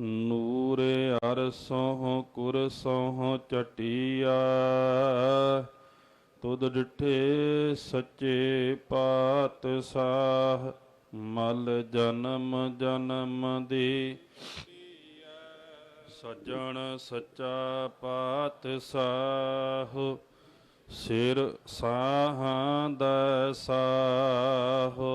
ਨੂਰ ਅਰਸੋਂ ਕੁਰਸੋਂ ਚਟਿਆ ਤੁਧ ਡਿਠੇ ਸੱਚੇ ਪਾਤਸ਼ਾਹ, ਮਲ ਜਨਮ ਜਨਮ ਦੀ। ਸੱਜਣ ਸੱਚਾ ਪਾਤਸ਼ਾਹ, ਸਿਰ ਸਾਹਾਂ ਦਾ ਸਾਹੋ।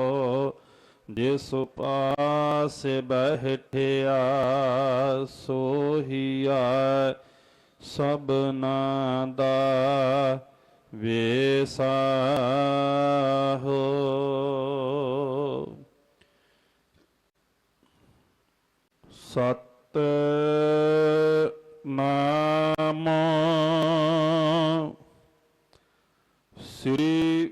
ਜਿਸ ਪਾਸ ਬਹਿਠਿਆ ਸੋਹੀਆ ਸਭਨਾ ਦਾ ਵੇਸਾਹੋ ਸਤ ਨਾਮ ਸ੍ਰੀ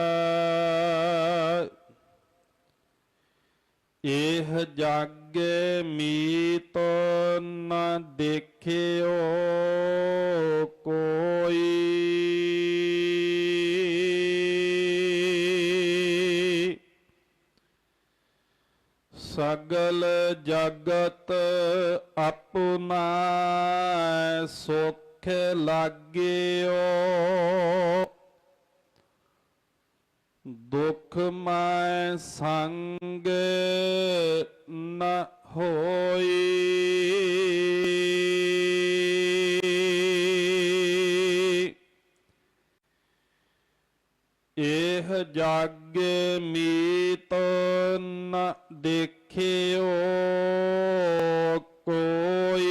ਇਹ ਜਗ ਮੀਤ ਨ ਦੇਖਿਓ ਕੋਈ। ਸਗਲ ਜਗਤ ਆਪਣਾ ਸੁਖ ਲਾਗਿਓ। ਦੁਖ ਮੈਂ ਸੰਗ ਨ ਹੋਈ। ਇਹ ਜਗ ਮੀਤ ਨ ਦੇਖਿਓ ਕੋਈ।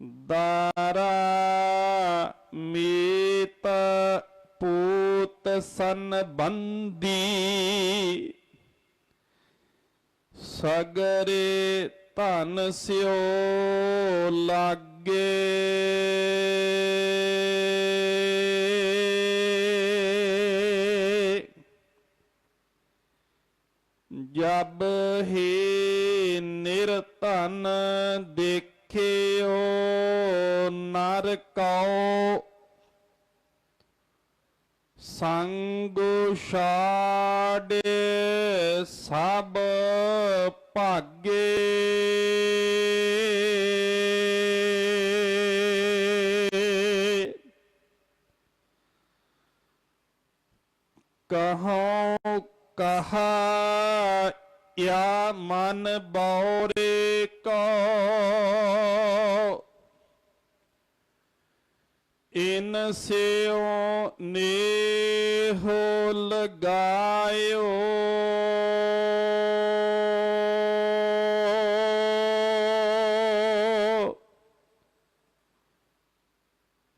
ਦਾਰਾ ਮੀਤ ਪੂਤ ਸਨ ਬੰਦੀ ਸਗਰੇ ਧਨ ਸਿਓ ਲਾਗੇ। ਜਬ ਹੀ ਨਿਰਧਨ ਦੇਖਿਓ ਨਰ ਕਉ ਸੰਗ ਛਾੜੇ ਸਭ ਭਾਗੇ। ਕਹਉ ਕਹਾ ਯਾ ਮਨ ਬੌਰੇ ਕੋ ਇਨ ਸਿਓ ਨੇਹੋ ਲਗਾਇਓ।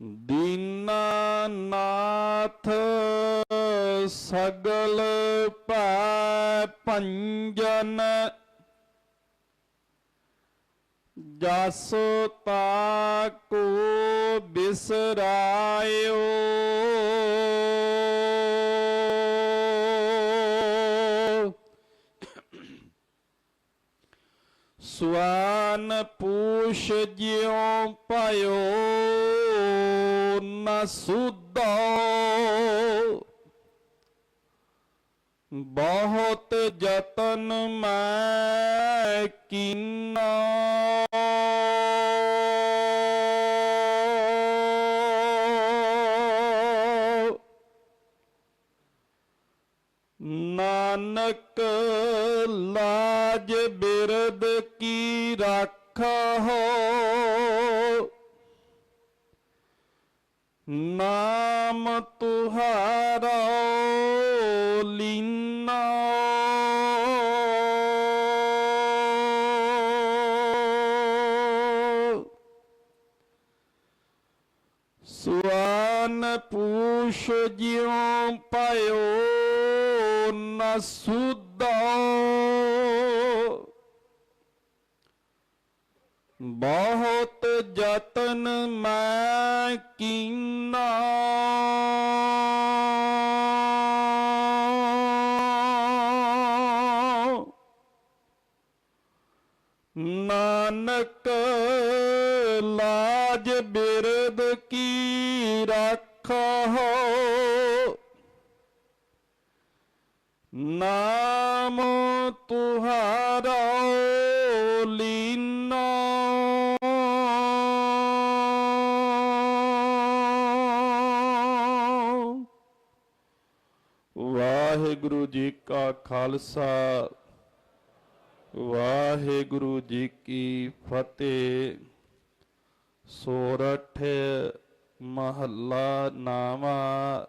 ਦੀਨਾਨਾਥ ਸਗਲ ਭੈ ਭੰਜਨ ਜਸ ਤਾਕੋ ਬਿਸਰਾਇਓ। ਸਵਾਨ ਪੂਛ ਜਿਉ ਭਇਓ ਨ ਸੁਧੋ। ਬਹੁਤ ਯਤਨ ਮੈਂ ਕੀਨਾ। ਲਾਜ ਬਿਰਦ ਕੀ ਰਾਖੋ ਨਾਮ ਤੁਹਾਰਾ ਲੀਨਾ। ਸੁਆਨ ਪੂਛ ਜਿਉ ਪਾਇਓ ਨ ਬਹੁਤ ਯਤਨ ਮੈਂ ਕੀਨਾ ਨਾਨਕ ਲਾਜ ਬਿਰਦ ਕੀ ਰਾਖੋ ਨਾਮ ਤੁਹਾਰਾ ਲੀਨਾ। ਵਾਹਿਗੁਰੂ ਜੀ ਕਾ ਖਾਲਸਾ ਵਾਹਿਗੁਰੂ ਜੀ ਕੀ ਫਤਿਹ। ਸੋਰਠ ਮਹੱਲਾ ਨਾਵਾ